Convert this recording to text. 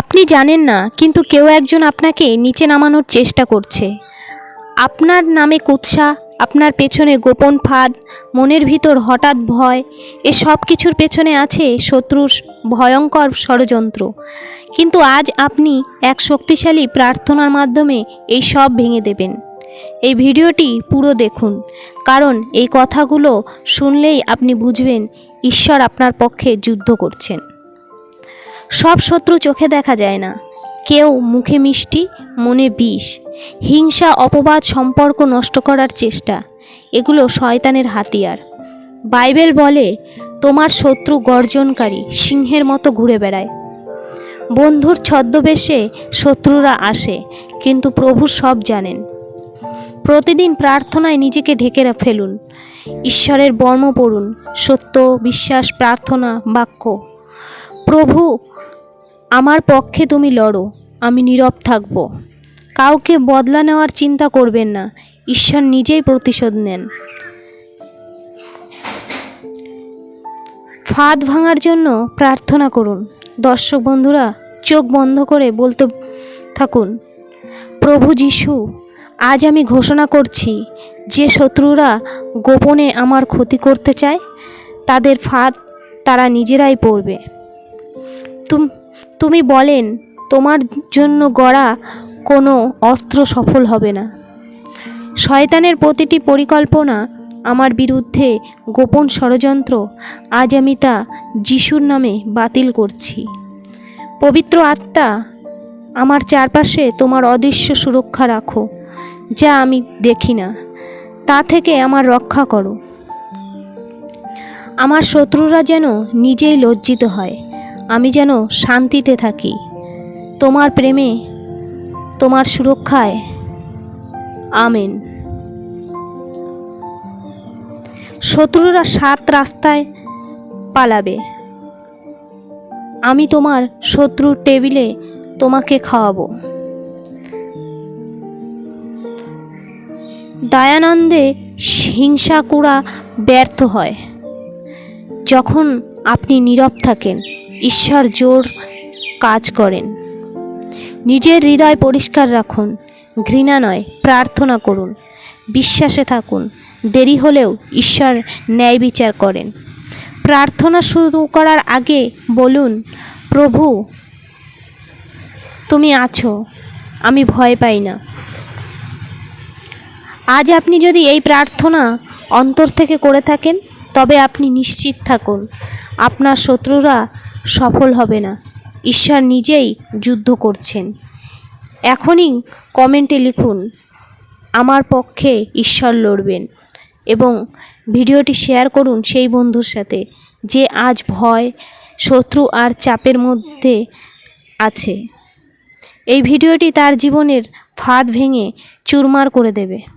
আপনি জানেন না, কিন্তু কেউ একজন আপনাকে নিচে নামানোর চেষ্টা করছে। আপনার নামে কুৎসা, আপনার পেছনে গোপন ফাঁদ, মনের ভিতর হঠাৎ ভয়, এ সব কিছুর পেছনে আছে শত্রুর ভয়ঙ্কর ষড়যন্ত্র। কিন্তু আজ আপনি এক শক্তিশালী প্রার্থনার মাধ্যমে এই সব ভেঙে দেবেন। এই ভিডিওটি পুরো দেখুন, কারণ এই কথাগুলো শুনলেই আপনি বুঝবেন ঈশ্বর আপনার পক্ষে যুদ্ধ করছেন। সব শত্রু চোখে দেখা যায় না। কেউ মুখে মিষ্টি, মনে বিষ। হিংসা, অপবাদ সম্পর্ক নষ্ট করার চেষ্টা। এগুলো শয়তানের হাতিয়ার। বাইবেল বলে, তোমার শত্রু গর্জনকারী সিংহের মতো ঘুরে বেড়ায়। বন্ধুর ছদ্মবেশে শত্রুরা আসে, কিন্তু প্রভু সব জানেন। প্রতিদিন প্রার্থনায় নিজেকে ঢেকে ফেলুন। ঈশ্বরের বর্ম পড়ুন। সত্য, বিশ্বাস, প্রার্থনা, বাক্য। প্রভু, আমার পক্ষে তুমি লড়ো, আমি নীরব থাকব। কাউকে বদলা নেওয়ার চিন্তা করবেন না, ঈশ্বর নিজেই প্রতিশোধ নেন। ফাঁদ ভাঙার জন্য প্রার্থনা করুন। দর্শক বন্ধুরা, চোখ বন্ধ করে বলতে থাকুন, প্রভু যিশু, আজ আমি ঘোষণা করছি, যে শত্রুরা গোপনে আমার ক্ষতি করতে চায়, তাদের ফাঁদ তারা নিজেরাই পড়বে। তুমি বলেন, তোমার জন্য গড়া কোনো অস্ত্র সফল হবে না। শয়তানের প্রতিটি পরিকল্পনা আমার বিরুদ্ধে গোপন ষড়যন্ত্র, আজ আমি তা যিশুর নামে বাতিল করছি। পবিত্র আত্মা, আমার চারপাশে তোমার অদৃশ্য সুরক্ষা রাখো, যা আমি দেখি না, তা থেকে আমার রক্ষা করো। আমার শত্রুরা যেন নিজেই লজ্জিত হয়। আমি যেন শান্তিতে থাকি। তোমার প্রেমে, তোমার সুরক্ষায়। আমেন। শত্রুরা সাত রাস্তায় পালাবে। আমি তোমার শত্রুর টেবিলে তোমাকে খাওয়াবো। দয়ানন্দে হিংসাকুড়া ব্যর্থ হয়, যখন আপনি নীরব থাকেন। ঈশ্বর জোর কাজ করেন। নিজের হৃদয় পরিষ্কার রাখুন, ঘৃণা নয়, প্রার্থনা করুন, বিশ্বাসে থাকুন, দেরি হলেও ঈশ্বর ন্যায় বিচার করেন। প্রার্থনা শুরু করার আগে বলুন, প্রভু, তুমি আছো, আমি ভয় পাই না। আজ আপনি যদি এই প্রার্থনা অন্তর থেকে করে থাকেন, তবে আপনি নিশ্চিত থাকুন, আপনার শত্রুরা সফল হবে না। ঈশ্বর নিজেই যুদ্ধ করছেন। এখনই কমেন্টে লিখুন, আমার পক্ষে ঈশ্বর লড়বেন এবং ভিডিওটি শেয়ার করুন সেই বন্ধুর সাথে যে আজ ভয়, শত্রু আর চাপের মধ্যে আছে। এই ভিডিওটি তার জীবনের ফাঁদ ভেঙে চুরমার করে দেবে।